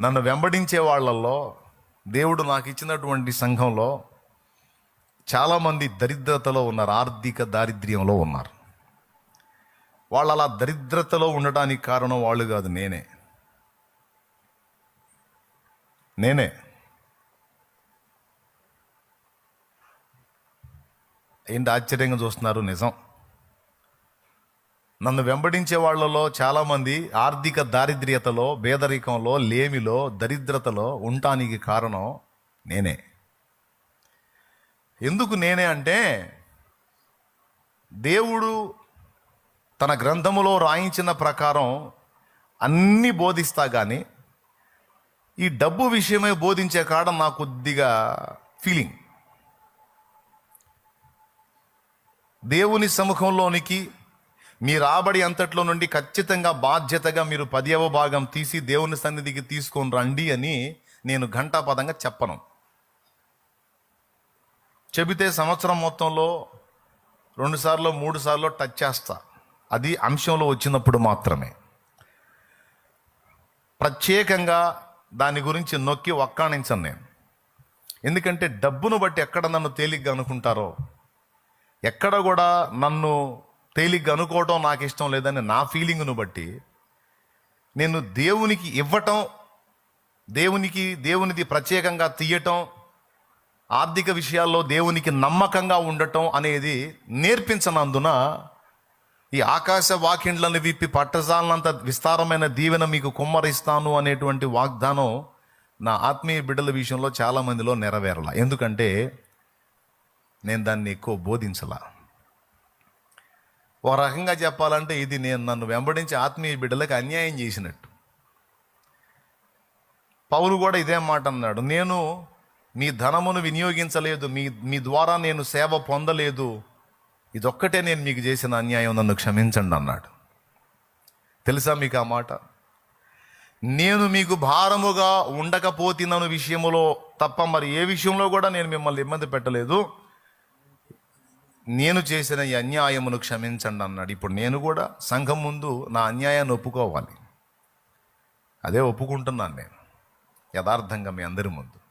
నన్ను వెంబడించే వాళ్ళల్లో దేవుడు నాకు ఇచ్చినటువంటి సంఘంలో చాలామంది దరిద్రతలో ఉన్నారు ఆర్థిక దారిద్ర్యంలో ఉన్నారు. వాళ్ళు అలా దరిద్రతలో ఉండటానికి కారణం వాళ్ళు కాదు నేనే. నేనే. ఏంటి ఆశ్చర్యంగా చూస్తున్నారు? నిజం. నన్ను వెంబడించే వాళ్ళలో చాలామంది ఆర్థిక దారిద్ర్యతలో పేదరికంలో లేమిలో దరిద్రతలో ఉండటానికి కారణం నేనే. ఎందుకు నేనే అంటే దేవుడు తన గ్రంథములో రాయించిన ప్రకారం అన్నీ బోధిస్తా కానీ ఈ డబ్బు విషయమై బోధించే కాడ నాకు కొద్దిగా ఫీలింగ్ దేవుని సముఖంలోనికి మీ రాబడి అంతట్లో నుండి ఖచ్చితంగా బాధ్యతగా మీరు పదియవ భాగం తీసి దేవుని సన్నిధికి తీసుకొని రండి అని నేను ఘంటాపదంగా చెప్పను. చెబితే సంవత్సరం మొత్తంలో రెండుసార్లు మూడు సార్లు టచ్ చేస్తా. అది అంశంలో వచ్చినప్పుడు మాత్రమే. ప్రత్యేకంగా దాని గురించి నొక్కి ఒక్కాణించను నేను. ఎందుకంటే డబ్బును బట్టి ఎక్కడ నన్ను తేలిగ్గా అనుకుంటారో ఎక్కడ కూడా నన్ను తేలిగ్గా అనుకోవటం నాకు ఇష్టం లేదని నా ఫీలింగ్ను బట్టి నేను దేవునికి ఇవ్వటం దేవునికి దేవునిది ప్రత్యేకంగా తీయటం ఆర్థిక విషయాల్లో దేవునికి నమ్మకంగా ఉండటం అనేది నేర్పించనందున ఈ ఆకాశ వాకిండ్లను విప్పి పట్టజాలనంత విస్తారమైన దీవెన మీకు కుమ్మరిస్తాను అనేటువంటి వాగ్దానం నా ఆత్మీయ బిడ్డల విషయంలో చాలా మందిలో నెరవేరల. ఎందుకంటే నేను దాన్ని ఎక్కువ బోధించలా. ఓ రకంగా చెప్పాలంటే ఇది నేను నన్ను వెంబడించి ఆత్మీయ బిడ్డలకు అన్యాయం చేసినట్టు. పౌలు కూడా ఇదే మాట అన్నాడు నేను మీ ధనమును వినియోగించలేదు మీ మీ ద్వారా నేను సేవ పొందలేదు. ఇదొక్కటే నేను మీకు చేసిన అన్యాయం నన్ను క్షమించండి అన్నాడు. తెలుసా మీకు ఆ మాట? నేను మీకు భారముగా ఉండకపోతినను విషయములో తప్ప మరి ఏ విషయంలో కూడా నేను మిమ్మల్ని ఇబ్బంది పెట్టలేదు. నేను చేసిన ఈ అన్యాయమును క్షమించండి అన్నాడు. ఇప్పుడు నేను కూడా సంఘం ముందు నా అన్యాయాన్ని ఒప్పుకోవాలి. అదే ఒప్పుకుంటున్నాను నేను యథార్థంగా మీ అందరి ముందు.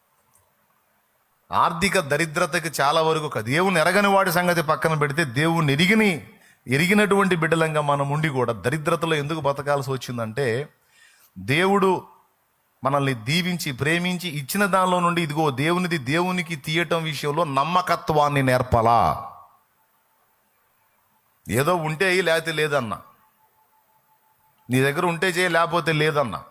ఆర్థిక దరిద్రతకి చాలా వరకు ఒక దేవుని ఎరగని వాడి సంగతి పక్కన పెడితే దేవుని ఎరిగిని ఎరిగినటువంటి బిడ్డలంగా మనం ఉండి కూడా దరిద్రతలో ఎందుకు బతకాల్సి వచ్చిందంటే దేవుడు మనల్ని దీవించి ప్రేమించి ఇచ్చిన దానిలో నుండి ఇదిగో దేవునిది దేవునికి తీయటం విషయంలో నమ్మకత్వాన్ని నేర్పలా. ఏదో ఉంటే లేకపోతే లేదన్నా. నీ దగ్గర ఉంటే చేయి లేకపోతే లేదన్నా.